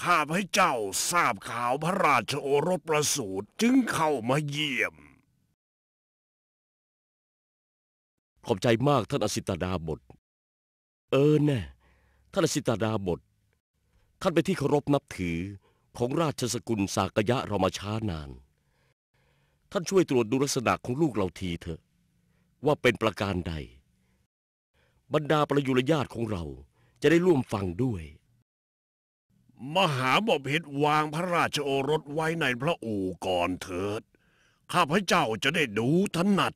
ข้าพเจ้าทราบข่าวพระราชโอรสประสูติจึงเข้ามาเยี่ยม ขอบใจมากท่านอสิตดาบท เออแน่ท่านอสิตดาบท ท่านเป็นที่เคารพนับถือของราชสกุลสากยะเรามาช้านาน ท่านช่วยตรวจดูลักษณะของลูกเราทีเถอะ ว่าเป็นประการใด บรรดาประยุรญาติของเราจะได้ร่วมฟังด้วย มหาบพิตรวางพระราชโอรสไว้ในพระอู่ก่อนเถิด ข้าพเจ้าจะได้ดูถนัด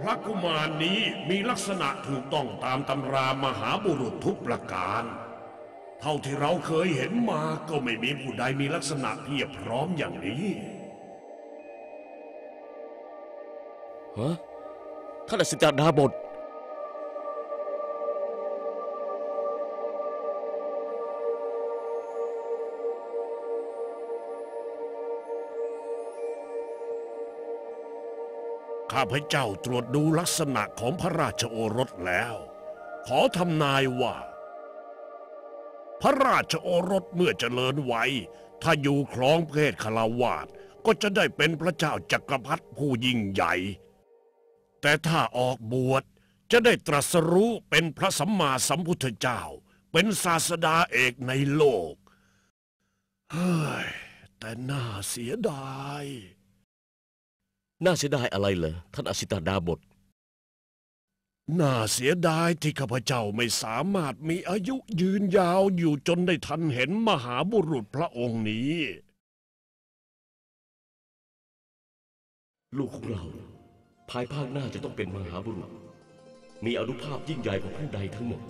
พระกุมารนี้มีลักษณะถูกต้องตามตำรามหาบุรุษทุกประการ เท่าที่เราเคยเห็นมาก็ไม่มีผู้ใดมีลักษณะเพียบพร้อมอย่างนี้ฮะท่านอสิตดาบท ข้าพเจ้าตรวจดูลักษณะของพระราชโอรสแล้ว ขอทำนายว่า พระราชโอรสเมื่อเจริญวัยถ้าอยู่ครองเพศคารวาสก็จะได้เป็นพระเจ้าจักรพรรดิผู้ยิ่งใหญ่ แต่ถ้าออกบวชจะได้ตรัสรู้เป็นพระสัมมาสัมพุทธเจ้า เป็นศาสดาเอกในโลก เฮ้ย แต่น่าเสียดาย น่าเสียดายอะไรเหรอท่านอสิตดาบท น่าเสียดายที่ข้าพเจ้าไม่สามารถมีอายุยืนยาวอยู่จนได้ทันเห็นมหาบุรุษพระองค์นี้ ลูกของเรา ภายภาคหน้าจะต้องเป็นมหาบุรุษ มีอนุภาพยิ่งใหญ่กว่าผู้ใดทั้งหมด